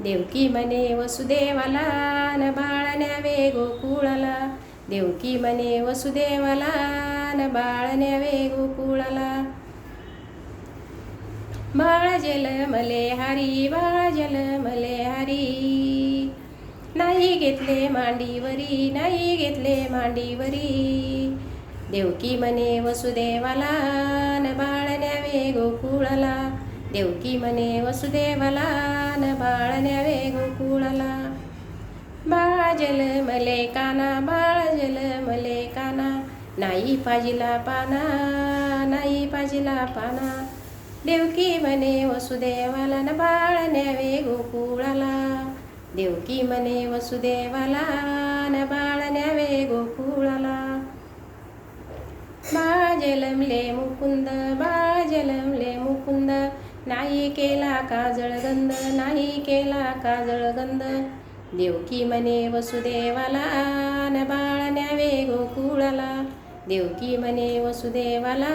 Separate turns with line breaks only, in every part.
देवकी म्हणे वसुदेवाला न बाळ न्यावे गोकुळाला. देवकी म्हणे वसुदेवाला न बाळ न्यावे गोकुळाला. बाळ जल मले हरी बाळ जल मले हरी. नाही घेतले मांडीवरी नाही घेतले मांडीवरी. देवकी म्हणे वसुदेवाला न बाळ न्यावे गोकुळाला. देवकी म्हणे वसुदेवाला न बाळ न्यावे गोकुळाला बाळ जल मले काना बाळ जल मले काना. नाही पाजिला पाना नाही पाजिला पाना. देवकी म्हणे वसुदेवाला न बाळ न्यावे गोकुळाला देवकी म्हणे वसुदेवाला न बाळ न्यावे गोकुळाला बाळ जलमले मुकुंद बाळ जलम केला काजळ गंध नाही केला काजळ गंध. देवकी म्हणे वसुदेवाला न बाळ न्यावे गोकुळाला देवकी म्हणे वसुदेवाला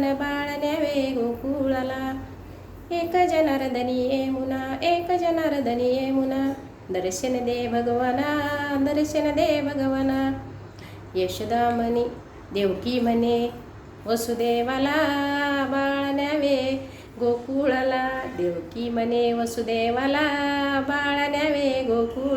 न बाळ न्यावे गोकुळाला एक जनार्दनी येमुना एक जनार्दनी येमुना दर्शन दे भगवाना दर्शन दे भगवाना. यशोदा म्हणे देवकी म्हणे वसुदेवाला बाळ की मने वसुदेवाला बाळा न्यावे गोकू